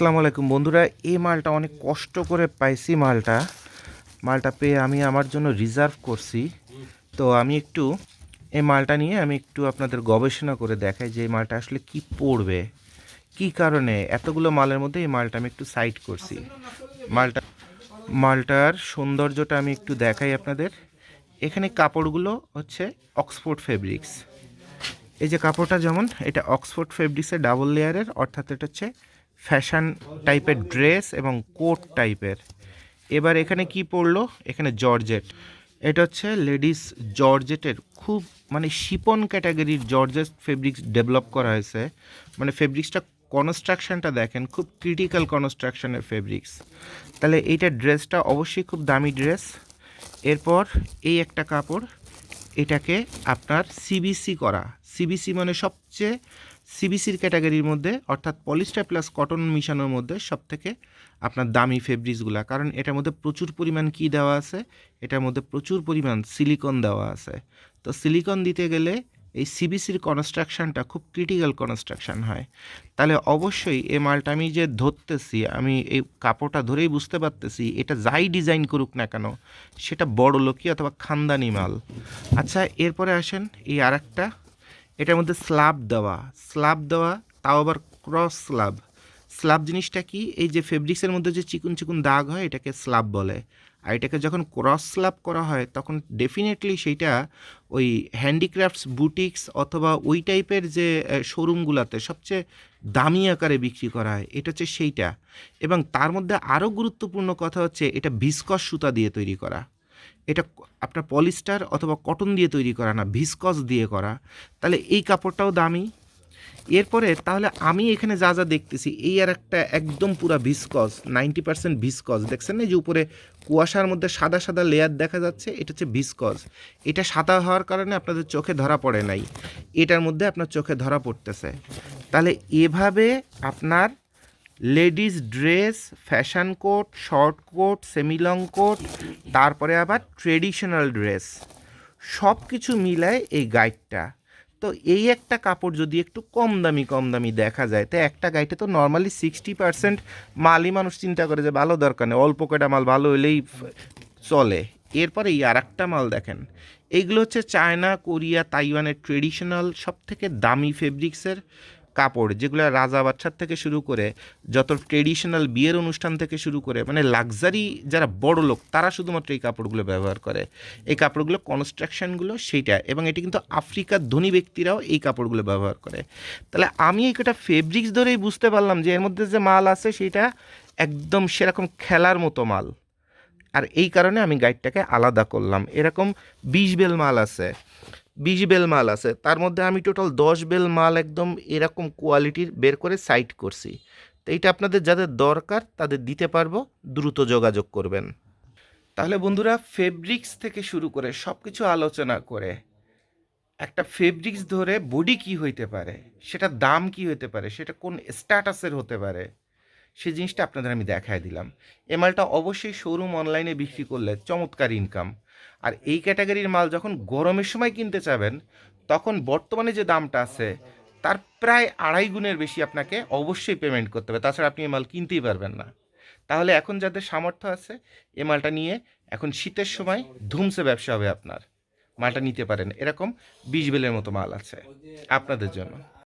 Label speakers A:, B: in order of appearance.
A: আসসালামু আলাইকুম। বন্ধুরা, এই মালটা অনেক কষ্ট করে পাইছি মালটা। মালটা পেয়ে আমি আমার জন্য রিজার্ভ করছি। তো আমি একটু এই মালটা নিয়ে আমি একটু আপনাদের গবেষণা করে দেখাই যে এই মালটা আসলে কি পড়বে, কি কারণে এতগুলো মালের মধ্যে এই মালটা আমি একটু সাইড করছি। মালটা, মালটার সৌন্দর্যটা আমি একটু দেখাই আপনাদের। এখানে কাপড়গুলো হচ্ছে অক্সফোর্ড ফেব্রিক্স। এই যে কাপড়টা যেমন, এটা অক্সফোর্ড ফেব্রিক্সের ডাবল লেয়ারের, অর্থাৎ এটা হচ্ছে ফ্যাশন টাইপের ড্রেস এবং কোট টাইপের। এবার এখানে কি পড়ল? এখানে জর্জেট। এটা হচ্ছে লেডিস জর্জেটের খুব মানে শিপন ক্যাটাগরির জর্জেট ফেব্রিক্স ডেভেলপ করা হয়েছে। মানে ফেব্রিক্সটা কনস্ট্রাকশনটা দেখেন, খুব ক্রিটিক্যাল কনস্ট্রাকশনের ফেব্রিক্স। তাহলে এইটা ড্রেসটা অবশ্যই খুব দামি ড্রেস। এরপর এই একটা কাপড়, এটাকে আপনার সিবিসি করা। সিবিসি মানে সবচেয়ে সিবিসির ক্যাটাগরির মধ্যে, অর্থাৎ পলিস্টার প্লাস কটন মিশানোর মধ্যে সব থেকে আপনার দামি ফেব্রিক্সগুলা কারণ এটার মধ্যে প্রচুর পরিমাণ কি দেওয়া আছে? এটার মধ্যে প্রচুর পরিমাণ সিলিকন দেওয়া আছে। তো সিলিকন দিতে গেলে এই সিবিসির কনস্ট্রাকশনটা খুব ক্রিটিক্যাল কনস্ট্রাকশন হয়। তাহলে অবশ্যই এই মালটা আমি যে ধরতেছি, আমি এই কাপড়টা ধরেই বুঝতে পারতেছি, এটা যাই ডিজাইন করুক না কেন, সেটা বড় লোকই অথবা খানদানি মাল। আচ্ছা এরপরে আসেন এই আর একটা এটার মধ্যে স্ল্যাব দেওয়া। স্ল্যাব দেওয়া, তাও আবার ক্রস স্ল্যাব স্ল্যাব জিনিসটা কি? এই যে ফেব্রিক্সের মধ্যে যে চিকুন চিকুন দাগ হয়, এটাকে স্ল্যাব বলে। আর এটাকে যখন ক্রস স্ল্যাব করা হয়, তখন ডেফিনেটলি সেইটা ওই হ্যান্ডিক্রাফটস বুটিক্স অথবা ওই টাইপের যে শোরুমগুলোতে সবচেয়ে দামি আকারে বিক্রি করা হয়, এটা হচ্ছে সেইটা। এবং তার মধ্যে আরও গুরুত্বপূর্ণ কথা হচ্ছে, এটা ভিসকস সুতা দিয়ে তৈরি করা। এটা আপনার পলিস্টার অথবা কটন দিয়ে তৈরি করা না, ভিসকস দিয়ে করা। তাহলে এই কাপড়টাও দামি। এরপরে তাহলে আমি এখানে যা যা দেখতেছি, এই আর একটা একদম পুরা ভিসকস, নাইনটি পার্সেন্ট ভিসকস। দেখছেন না যে উপরে কুয়াশার মধ্যে সাদা সাদা লেয়ার দেখা যাচ্ছে, এটা হচ্ছে ভিসকস। এটা সাদা হওয়ার কারণে আপনাদের চোখে ধরা পড়ে নাই। এটার মধ্যে আপনার চোখে ধরা পড়তেছে। তাহলে এভাবে আপনার ladies dress, fashion coat, short coat, semi long coat, তারপরে আবার ট্রেডিশনাল ড্রেস। সব কিছু মিলায় এই গাইডটা। তো এই একটা কাপড় যদি একটু কম দামি কম দামি দেখা যায়, তো একটা গাইডে তো নর্মালি সিক্সটি পার্সেন্ট মালই মানুষ চিন্তা করে যে ভালো দরকার নেই, অল্প কটা মাল ভালো হলেই চলে। এরপরে এই আর একটা মাল দেখেন। এইগুলো হচ্ছে চায়না, কোরিয়া, তাইওয়ানের ট্রেডিশনাল সব থেকে দামি ফেব্রিক্সের কাপড়, যেগুলো রাজা বাচ্চার থেকে শুরু করে যত ট্রেডিশনাল বিয়ের অনুষ্ঠান থেকে শুরু করে মানে লাক্সারি যারা বড় লোক, তারা শুধুমাত্র এই কাপড়গুলো ব্যবহার করে। এই কাপড়গুলো কনস্ট্রাকশনগুলো সেইটা, এবং এটি কিন্তু আফ্রিকার ধনী ব্যক্তিরাও এই কাপড়গুলো ব্যবহার করে। তাহলে আমি এই কটা ফেব্রিক্স ধরেই বুঝতে পারলাম যে এর মধ্যে যে মাল আছে সেটা একদম সেরকম খেলার মতো মাল। আর এই কারণে আমি গাইডটাকে আলাদা করলাম। এরকম বিশ বেল মাল আছে। বিশ বেল মাল আছে। তার মধ্যে আমি টোটাল দশ বেল মাল একদম এরকম কোয়ালিটির বের করে সাইট করছি। তো এইটা আপনাদের যাদের দরকার, তাদের দিতে পারব। দ্রুত যোগাযোগ করবেন। তাহলে বন্ধুরা ফেব্রিক্স থেকে শুরু করে সব কিছু আলোচনা করে, একটা ফেব্রিক্স ধরে বডি কি হইতে পারে? সেটা দাম কি হইতে পারে? সেটা কোন স্ট্যাটাসের হতে পারে? সেই জিনিসটা আপনাদের আমি দেখায় দিলাম। এ মালটা অবশ্যই শোরুম অনলাইনে বিক্রি করলে চমৎকার ইনকাম আর এই ক্যাটাগরির মাল যখন গরমের সময় কিনতে চাবেন, তখন বর্তমানে যে দামটা আছে, তার প্রায় আড়াই গুণের বেশি আপনাকে অবশ্যই পেমেন্ট করতে হবে। তাছাড়া আপনি এই মাল কিনতেই পারবেন না। তাহলে এখন যাদের সামর্থ্য আছে, এ মালটা নিয়ে এখন শীতের সময় ধুমসে ব্যবসা হবে আপনার। মালটা নিতে পারেন। এরকম বিশ বেলের মতো মাল আছে আপনাদের জন্য।